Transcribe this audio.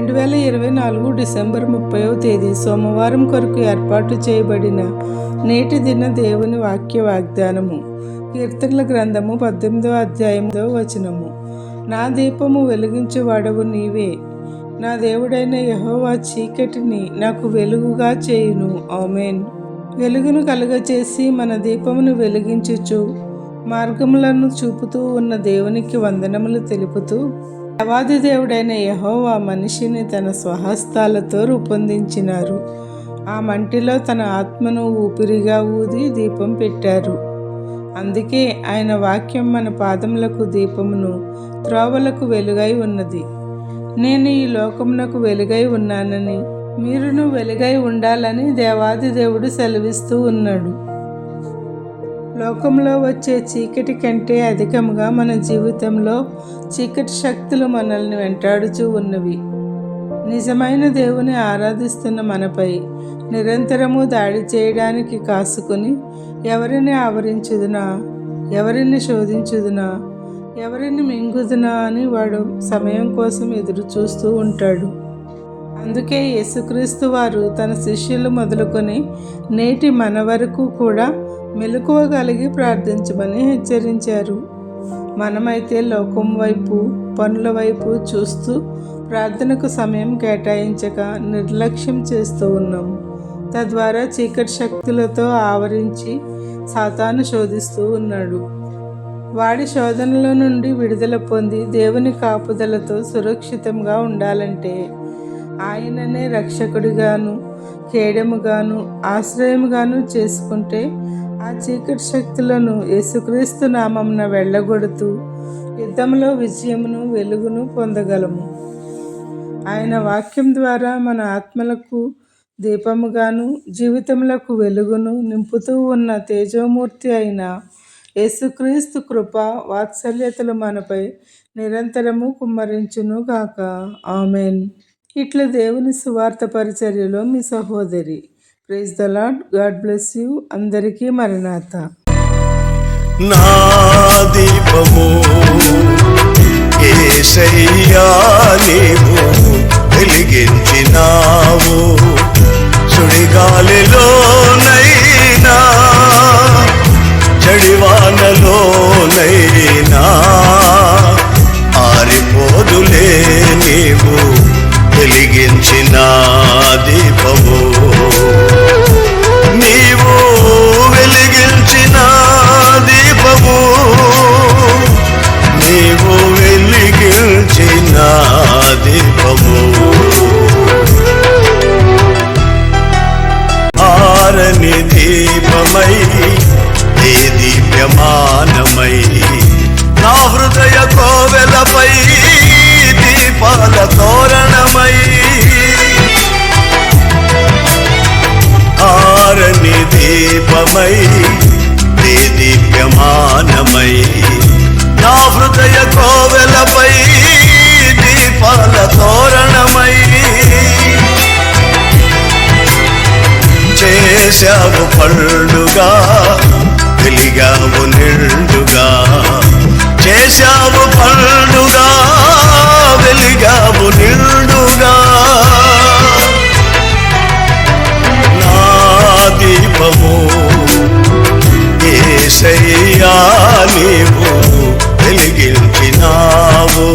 రెండు వేల ఇరవై నాలుగు డిసెంబర్ ముప్పైవ తేదీ సోమవారం కొరకు ఏర్పాటు చేయబడిన నేటి దిన దేవుని వాక్య వాగ్దానము. కీర్తనల గ్రంథము పద్దెనిమిదవ అధ్యాయంలో వచనము. నా దీపము వెలిగించేవాడవు నీవే. నా దేవుడైన యహోవా చీకటిని నాకు వెలుగుగా చేయును. ఆమెన్. వెలుగును కలుగచేసి మన దీపమును వెలిగించుచు మార్గములను చూపుతూ ఉన్న దేవునికి వందనములు తెలుపుతూ దేవాది దేవుడైన యహోవా మనిషిని తన స్వహస్తాలతో రూపొందించినారు. ఆ మంటిలో తన ఆత్మను ఊపిరిగా ఊది దీపం పెట్టారు. అందుకే ఆయన వాక్యం మన పాదములకు దీపమును త్రోవలకు వెలుగై ఉన్నది. నేను ఈ లోకమునకు వెలుగై ఉన్నానని మీరును వెలుగై ఉండాలని దేవాది దేవుడు సెలవిస్తూ ఉన్నాడు. లోకంలో వచ్చే చీకటి కంటే అధికంగా మన జీవితంలో చీకటి శక్తులు మనల్ని వెంటాడుచూ ఉన్నవి. నిజమైన దేవుని ఆరాధిస్తున్న మనపై నిరంతరము దాడి చేయడానికి కాసుకుని ఎవరిని ఆవరించుదునా? ఎవరిని శోధించుదునా? ఎవరిని మింగుదునా అని వాడు సమయం కోసం ఎదురు చూస్తూ ఉంటాడు. అందుకే యేసుక్రీస్తు వారు తన శిష్యులు మొదలుకొని నేటి మన వరకు కూడా మెలకువ కలిగి ప్రార్థించమని హెచ్చరించారు. మనమైతే లోకం వైపు పనుల వైపు చూస్తూ ప్రార్థనకు సమయం కేటాయించక నిర్లక్ష్యం చేస్తూ ఉన్నాం. తద్వారా చీకటి శక్తులతో ఆవరించి సాతాను శోధిస్తూ ఉన్నాడు. వాడి శోధనల నుండి విడుదల పొంది దేవుని కాపుదలతో సురక్షితంగా ఉండాలంటే ఆయననే రక్షకుడిగాను కేడముగాను ఆశ్రయముగాను చేసుకుంటే ఆ చీకటి శక్తులను యేసుక్రీస్తు నామమున వెళ్ళగొడుతూ యుద్ధంలో విజయమును వెలుగును పొందగలము. ఆయన వాక్యం ద్వారా మన ఆత్మలకు దీపముగాను జీవితములకు వెలుగును నింపుతూ ఉన్న తేజోమూర్తి అయిన యేసుక్రీస్తు కృప వాత్సల్యతలు మనపై నిరంతరము కుమ్మరించును గాక. ఆమెన్. ఇట్లా దేవుని సువార్త పరిచర్యలో మీ సహోదరి praise the Lord God bless you అందరికీ మరణాత. నా దీపము ఏసయ్యా నీవు వెలిగించినావు. సుడిగాలిలోనైనా చడివానలోనైనా ఆరిపోదులే నీవు వెలిగించినా దీపమై నీ దీప్యమానమై నా హృదయ కోవెలపై దీపాల తోరణమై. కారణి దీపమై నీ దీప్యమానమై నా హృదయ కోవెలపై చేశావు పండుగా వెలిగావు నిండుగా. చేశావు పండుగా వెలిగావు నిండుగా. నా దీపము ఏ శయ్యా నీవు వెలిగించినావు.